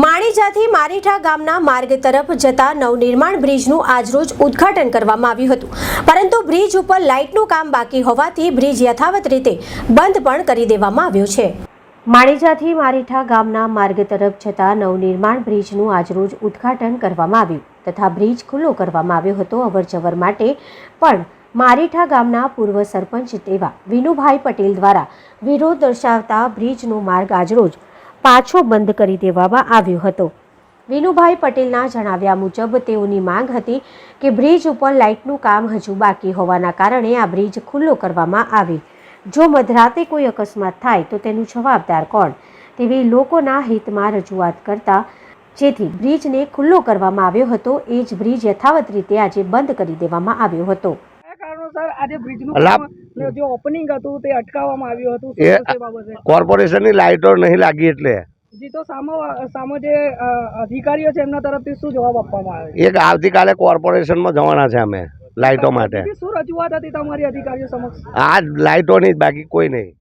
માણીજાથી મારીઠા ગામના માર્ગ તરફ જતા નવનિર્માણ બ્રિજનું આજરોજ ઉદ્ઘાટન કરવામાં આવ્યું હતું. પરંતુ બ્રિજ ઉપર લાઇટનું કામ બાકી હોવાથી બ્રિજ યથાવત રીતે બંધ પણ કરી દેવામાં આવ્યો છે. માણીજાથી મારીઠા ગામના માર્ગ તરફ જતા નવનિર્માણ બ્રિજનું આજરોજ ઉદ્ઘાટન કરવામાં આવ્યું તથા બ્રિજ ખુલ્લો કરવામાં આવ્યો હતો અવરજવર માટે. પણ મારીઠા ગામના પૂર્વ સરપંચ તેવા વિનુભાઈ પટેલ દ્વારા વિરોધ દર્શાવતા બ્રિજનો માર્ગ આજરોજ પાછો બંધ કરી દેવામાં આવ્યો હતો. વિનુભાઈ પટેલના જણાવ્યા મુજબ તેઓની માંગ હતી કે બ્રિજ ઉપર લાઇટનું કામ હજુ બાકી હોવાના કારણે આ બ્રિજ ખુલ્લો કરવામાં આવે. જો મધરાતે કોઈ અકસ્માત થાય તો તેનું જવાબદાર કોણ? તેવી લોકોના હિતમાં રજૂઆત કરતા જેથી બ્રિજને ખુલ્લો કરવામાં આવ્યો હતો એ જ બ્રિજ યથાવત રીતે આજે બંધ કરી દેવામાં આવ્યો હતો. કારણોસર આજે બ્રિજનું અલા- કામ ને જે ઓપનિંગ હતું તે અટકાવવામાં આવ્યું હતું એ- બાબતે કોર્પોરેશનની લાઇટો નહીં લાગી એટલે. જી તો સામે સામે જે અધિકારીઓ છે એમના તરફથી શું જવાબ આપવામાં આવે એક આવતીકાલે કોર્પોરેશનમાં જવાના છે અમે લાઇટો માટે. શું રજૂઆત હતી તમારી અધિકારીઓ સમક્ષ? આ જ બાકી કોઈ નહીં.